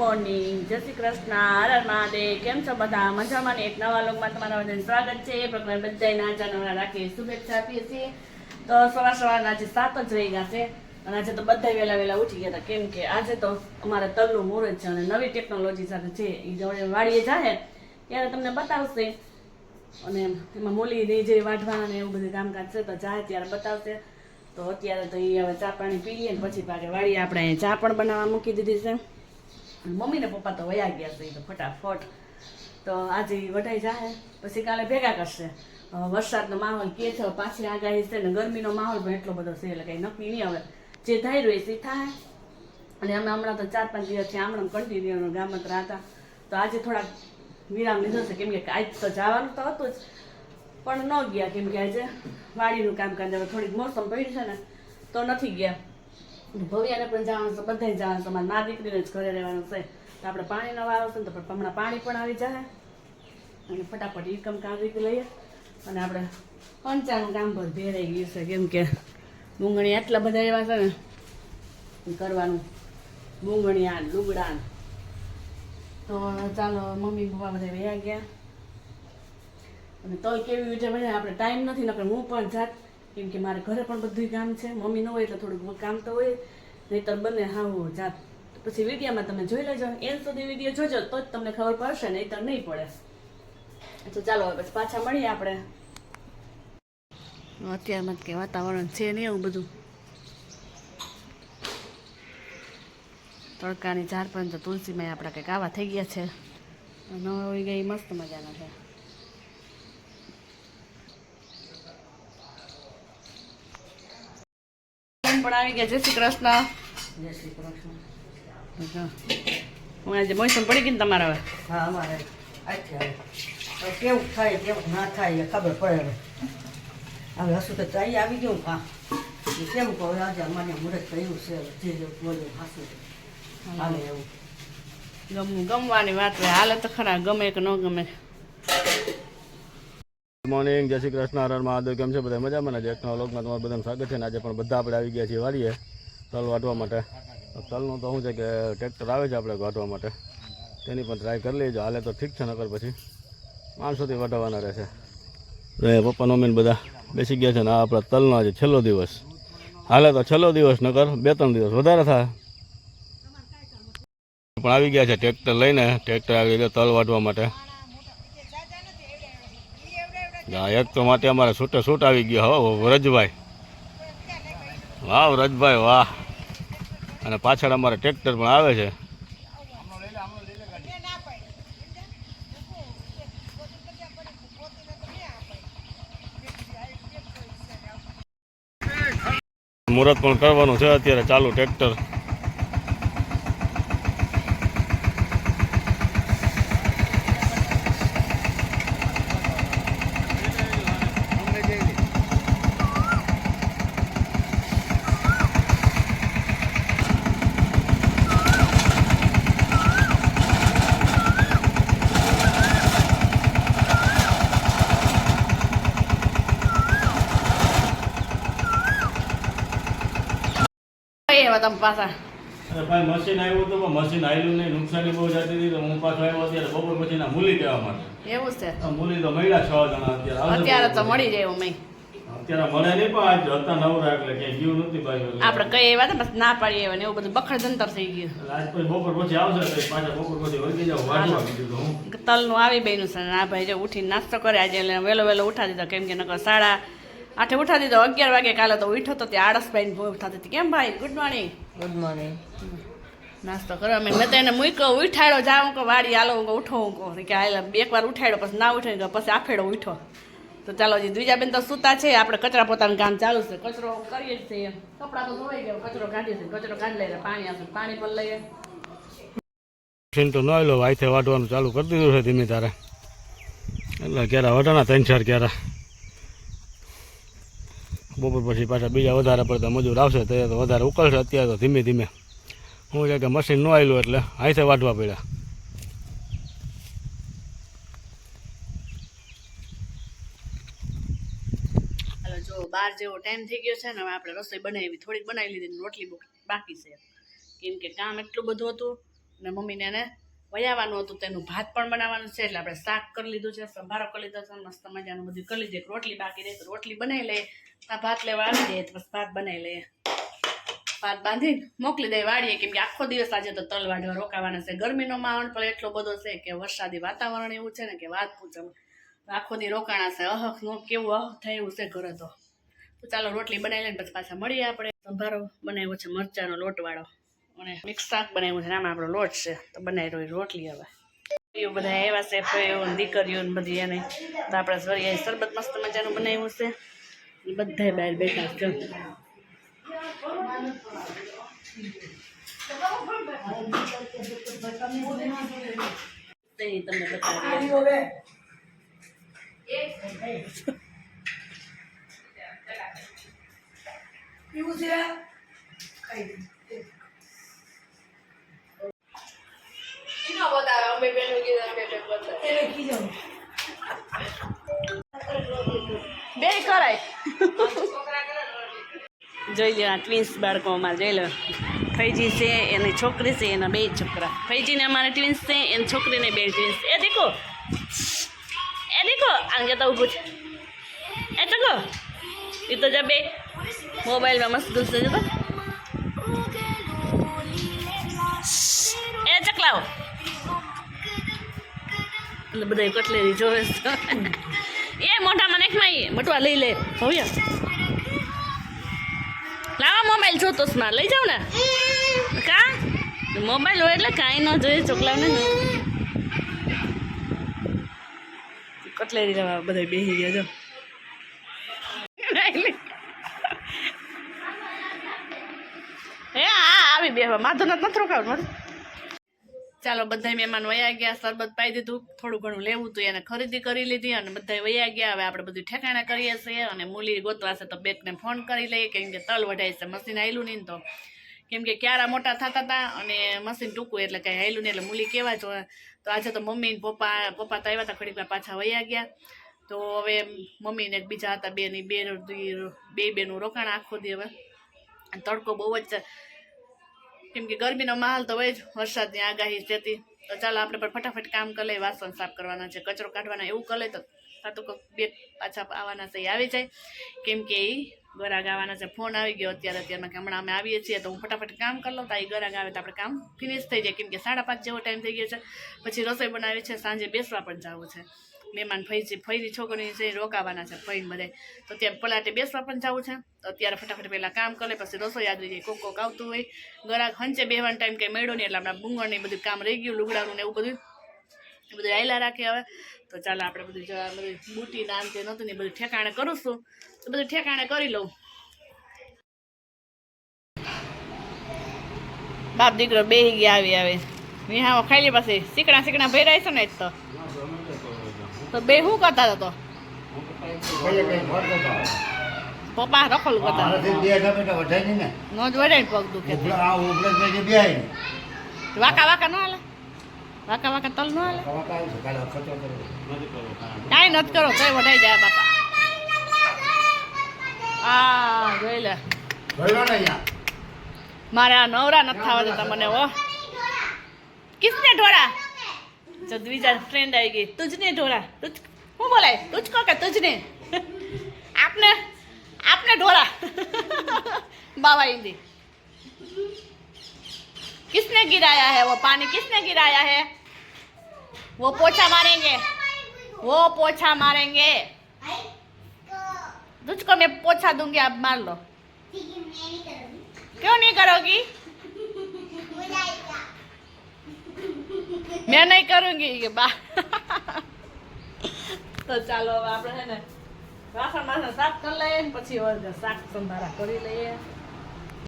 Morning. જય શ્રી કૃષ્ણ. હર હર મહાદેવ. કેમ છો બધા? મજામાં ને? એક નવા લોકમાં તમારા બધાને સ્વાગત છે. એ પ્રકારે બધાને આજા નવરા રાખી શુભેચ્છા આપીએ છીએ. તો સવાર સવારના આજે સાત જ રહી ગયા છે. અને આજે તો બધા વહેલા વહેલા ઉઠી ગયા હતા. કેમ કે આજે તો અમારે તલનું મુહૂર્ત છે અને નવી ટેકનોલોજી સાથે છે એ જોડે વાડીએ જાય ત્યારે તમને બતાવશે. અને એમાં મૂલી જે વાઢવાના ને એવું બધું કામકાજ છે તો જાય ત્યારે બતાવશે. તો અત્યારે તો એ હવે ચા પાણી પીએ ને પછી પાકે વાળી આપણે ચા પણ બનાવવા મૂકી દીધી છે. અને મમ્મી ને પપ્પા તો વયા ગયા છે તો ફટાફટ. તો આજે વઢાઈ જાય પછી કાલે ભેગા કરશે. વરસાદનો માહોલ કે છે પાછી આગાહી છે ને ગરમીનો માહોલ પણ એટલો બધો છે, એટલે કંઈ નક્કી નહીં હવે. જે થાય રહ્યું એ થાય. અને અમે હમણાં તો ચાર પાંચ દિવસથી આમણાં કન્ટિન્યુ ગામત્રા હતા તો આજે થોડાક વિરામ લીધો છે, કેમ કે આજ તો જવાનું તો હતું જ. પણ ન ગયા, કેમ કે આજે વાડીનું કામકાજ, હવે થોડીક મોસમ પડી છે ને, તો નથી ગયા. ભવ્યાને પણ જવાનું છે બધાય જવાનું છે મારી દીકરીને જ ઘરે રહેવાનું છે. તો આપણે પાણીનો વારો છે ને તો હમણાં પાણી પણ આવી જાય. અને ફટાફટ ઈ કામ કાઢી લઈએ. અને આપણે પંચાનું કામ પર ભેરાઈ ગયું છે. કેમ કે મૂંગણી આટલા બધા એવા છે ને કરવાનું. મૂંગણિયા લુગડા તો ચાલો, મમ્મી પપ્પા બધા વયા ગયા. અને તોય કેવી રીતે આપણે ટાઈમ નથી, નકર હું પણ જાત કેમ કે મારે ઘરે પણ બધું કામ છે, મમ્મી ન હોય એટલે થોડુંક કામ તો હોય, નહીતર બને હા હું જાત પછી વિડીયામાં તમે જોઈ લેજો, એન સુધી વીડિયો જોજો તો જ તમને ખબર પડશે, નહીતર નહીં પડે. તો ચાલો, હવે પછી પાછા મળીએ આપણે. અત્યારમાં કે વાતાવરણ છે નહીં એવું બધું. તડકાની ચાર પણ તો તુલસીમાં આપણા કંઈક આવા થઈ ગયા છે. ન હોય ગઈ, મસ્ત મજાના છે. બેન પણ આવી ગયા. જય શ્રી કૃષ્ણ. જય શ્રી કૃષ્ણ. હું. આજે મોસમ પડી ગઈ ને તમારા હવે? હા અમારે હવે કેવું થાય કેવું ના થાય એ ખબર પડે હવે. હવે હસું તો ચાઈ આવી ગયું કા કેમ કહો આજે અમારે મુહૂર્ત કર્યું છે જે બોલ્યું હાસું. હાલે એવું. ગમવું ગમવાની વાત હાલે તો ખરા ગમે કે ન ગમે. મોર્નિંગ જય શ્રી કૃષ્ણ હરણ મહાદેવ, કેમ છે બધા? મજામાં ને? જેટના વ્લોગમાં તમારું બધાનું સ્વાગત છે ને આજે પણ બધા આપણે આવી ગયા છીએ વાડીએ તલ વાટવા માટે. તલનું તો શું છે કે ટ્રેક્ટર આવે છે આપણે વાટવા માટે. તેની પણ ટ્રાય કરી લેજો. હાલે તો ઠીક છે, નકર પછી માણસોથી વટાવવાના રહેશે. રે પપ્પા મમ્મીને બધા બેસી ગયા છે ને આ આપણા તલનો આજે છેલ્લો દિવસ. હાલે તો છેલ્લો દિવસ, નકર બે ત્રણ દિવસ વધારે થાય. પણ આવી ગયા છે, ટ્રેક્ટર લઈને. ટ્રેક્ટર આવી ગયું તલ વાટવા માટે. એક તો માટે અમારે છૂટે છૂટ આવી ગયો. હો, વ્રજભાઈ. વાહ વ્રજભાઈ, વાહ. અને પાછળ અમારે ટ્રેક્ટર પણ આવે છે. મુહૂર્ત પણ કરવાનું છે, અત્યારે ચાલુ ટ્રેક્ટર એવા તમે પાછા. અરે ભાઈ મશીન આવ્યું તો મશીન આવ્યું નહીં. નુકસાની બહુ જતી હતી તો હું પાછો આવ્યો અત્યારે બપોર પછી ના મૂલી દેવા માટે. એવું છે. મૂલી તો મળ્યા છ જણા અત્યારે. અત્યારે તો મળી જાય એવું મેં અત્યારે મળે નહીં પણ આજ હતા નવરા એટલે ક્યાંય ગયું નથી ભાઈ આપણે કઈ એવા બસ ના પાડીએ એવા ને એવું બધું બખડ જંતર થઈ ગયું. આજ પછી બપોર પછી આવશે તો પાછા બપોર પછી વળગી જાવ વાંચવા કીધું તો હું. તલનું આવી બેનું છે ના ભાઈ જો ઉઠીને નાસ્તો કરે આજે એટલે વહેલો વહેલો ઉઠાડી દીધો કેમ કે નકર સાડા આઠે ઉઠાવી દીધો. અગિયાર વાગે કાલે તો ઉઠો તો ત્યાં આળસ ભાઈ ભૂખ થતી હતી. કેમ ભાઈ? ગુડ મોર્નિંગ ગુડ મોર્નિંગ નાસ્તો કરવા મેં મેં તો એને મૂક્યો ઉઠાડ્યો. જાઉં કહો વાડી હાલો હું ઉઠો હું કહું. કે હાલ. એક વાર ઉઠાડ્યો પછી ના ઉઠે પછી આફેડો ઉઠો તો ચાલો જે દ્વિજા બેન તો સૂતા છે. આપણે કચરા પોતાનું કામ ચાલુ છે. કચરો કરીએ જ છીએ. કપડાં તો ધોવાઈ ગયા કચરો કાઢીએ છીએ. કચરો કાઢી લઈએ પાણી આવશે પાણી પણ લઈએ. મશીન તો ન લો વાયથે વાટવાનું ચાલુ કરી દીધું છે ધીમે તારે એટલે ક્યારે વટાણા ત્રણ ચાર ક્યારે બપોર પછી પાછા બીજા વધારે પડતા મજૂર આવશે તો તો વધારે ઉકળશે અત્યારે તો ધીમે ધીમે. હું છે કે મશીન ન આવેલું એટલે હાથે વાટવા પડ્યા. જો બાર જેવો ટાઈમ થઈ ગયો છે ને, હવે આપણે રસોઈ બનાવી, થોડીક બનાવી લીધી રોટલી બાકી છે. કેમ કે કામ એટલું બધું હતું ને મમ્મીને એને વયાવાનું હતું તેનું ભાત પણ બનાવવાનું છે, એટલે આપણે શાક કરી લીધું છે, સંભારો કરી લીધો છે, મસ્ત મજાનું બધું કરી લીધું રોટલી બાકી રહે, તો રોટલી બનાવી લઈએ, આ ભાત લેવા આવી જાય તો બસ ભાત બનાવી લઈએ. ભાત બાંધીને મોકલી દઈએ વાળીએ કેમ કે આખો દિવસ આજે તો તલ વાઢવા રોકાવાના છે, ગરમીનો માહોલ પણ એટલો બધો છે કે વરસાદી વાતાવરણ એવું છે ને કે વાત પૂછો. આખો દી રોકાણા છે અહક નો કેવું અહ થાય છે ઘરે તો. ચાલો રોટલી બનાવી લઈને પછી પાછા મળીએ આપણે. સંભારો બનાવ્યો છે, મરચાનો લોટવાળો. અને મિક્સ શાક બનાવ્યું છે આમાં આપણો લોટ છે. તો બનાવી રહ્યો રોટલી હવે. એવું બધા એવા છે ને દીકરીઓ ને બધી એને તો આપણે સરિયા શરબત મસ્ત મજાનું બનાવ્યું છે. બધા બહાર બેઠા છે. તમને બતાવીએ. ઈનો કરાય જોઈ લો આ ટ્વિન્સ બાળકો અમારે, જોઈ લો ફૈજી છે, એની છોકરી છે, એના બે છોકરા. ફૈજીને અમારે ટ્વિન્સ છે, એની છોકરીને બે ટ્વિન્સ એ દેખો. એ દેખો આંગે તો ઊભું છે. એ ચકો એ તો જા બે. મોબાઈલમાં મસ્ત ગુસ્સે જતો એ ચકલાઓ. એટલે બધા કટલેરી જોવે છે. મોઢામાં નાખમાં એ મટવા લઈ લે. હવે. લાવા મોબાઈલ જોતો સ્માર લઈ જાવ ને. કા? મોબાઈલ હોય એટલે કાંઈ ન જોઈએ, ચોકલાવને કટલેરી લેવા બધા બેસી ગયા, જો. હે હા આવી બેહવા. માધો નથી રોકાવું ચાલો બધા મહેમાન વયા ગયા, શરબત પાઈ દીધું, થોડું ઘણું લેવું હતું એને ખરીદી કરી લીધી અને બધા વયા ગયા. હવે આપણે બધું ઠેકાણા કરીએ છીએ અને મૂલી ગોતવાશે તો બેકને ફોન કરી લઈએ, કેમ કે તલ વઢાય છે, મશીન હાયલું નહીં તો. કેમ કે ક્યારા મોટા થતા હતા અને મશીન ટૂંકું એટલે કાંઈ હાયલું નહીં, એટલે મૂલી કેવા જો તો આજે તો મમ્મી પપ્પા પપ્પા તો આવ્યા હતા ઘડીક પાછા વયા ગયા. તો હવે મમ્મીને એક બીજા હતા, બેની બે બે બેનું રોકાણ આખો દી હવે. તડકો બહુ જ કેમ કે ગરમીનો માહોલ તો હોય જ, વરસાદની આગાહી જતી તો ચાલો આપણે પણ ફટાફટ કામ કરી વાસણ સાફ કરવાના છે, કચરો કાઢવાના, એવું કરી લઈએ તો કાં તો બે પાછા આવવાના છે, એ આવી જાય. કેમ કે એ ગરાગ આવવાના છે, ફોન આવી ગયો અત્યારે અત્યારમાં કે હમણાં અમે આવીએ છીએ, તો હું ફટાફટ કામ કરી લઉં, તો એ ગરાગ આવે તો આપણે કામ ફિનિશ થઈ જાય. કેમ કે સાડા પાંચ જેવો ટાઈમ થઈ ગયો છે, પછી રસોઈ બનાવી છે, સાંજે બેસવા પણ જવું છે. મહેમાન ફઈ ફઈની છોકરીની છે રોકાવાના છે ફઈને બધા. તો ત્યાં પલાટે બેસવા પણ જવું છે. તો અત્યારે ફટાફટ પહેલાં કામ કરે, પછી રસોઈ રહી જાય, કોક કોક આવતું હોય. ગરાક હંચે બેહવાનો ટાઈમ કંઈ મળ્યો નહીં, એટલે આપણા બુંગળને બધું કામ રહી ગયું, લુગડાનું ને એવું બધું. એ બધું આયલા રાખે હવે. તો ચાલો આપણે બધું બધું બુટી નામ તે નહોતું ને બધું ઠેકાણે કરું તો બધું ઠેકાણે કરી લઉં. બાપ દીકરો બેહી ગયા આવી, આવે. વિહામાં ખાઈ લે પાસે સીકણા સીકણા ભરાય છે ને જ તો. તો બે શું કરતા હતા તો? પપ્પા રખલ કરતા. નો. જ વડે પગ દુખે. વાકા વાકા ન હાલે? વાકા વાકા તલ ન હાલે? કાંઈ નથી કરો કઈ વઢાઈ જાય બાપા. આ જોઈ લે. મારે આ નવરા નથી થવા દેતા મને ઓ કિસને ઢોળા? જદવીજા ફ્રેન્ડ આવી ગઈ તુજને ઢોળા તુજ શું બોલાય તુજ કહો કે તુજને આપને આપને ઢોળા बाबा हिंदी किसने गिराया है वो पानी? किसने गिराया है? वो पोछा मारेंगे। वो पोछा मारेंगे। तुझको मैं पोछा दूँगी आप मार लो। क्यों नहीं करोगी? મેં નહીં કરુંગી. કે બા. તો ચાલો હવે આપણે હે ને વાસણ વાસણ સાફ કરી લઈએ પછી શાક સંભારા કરી લઈએ.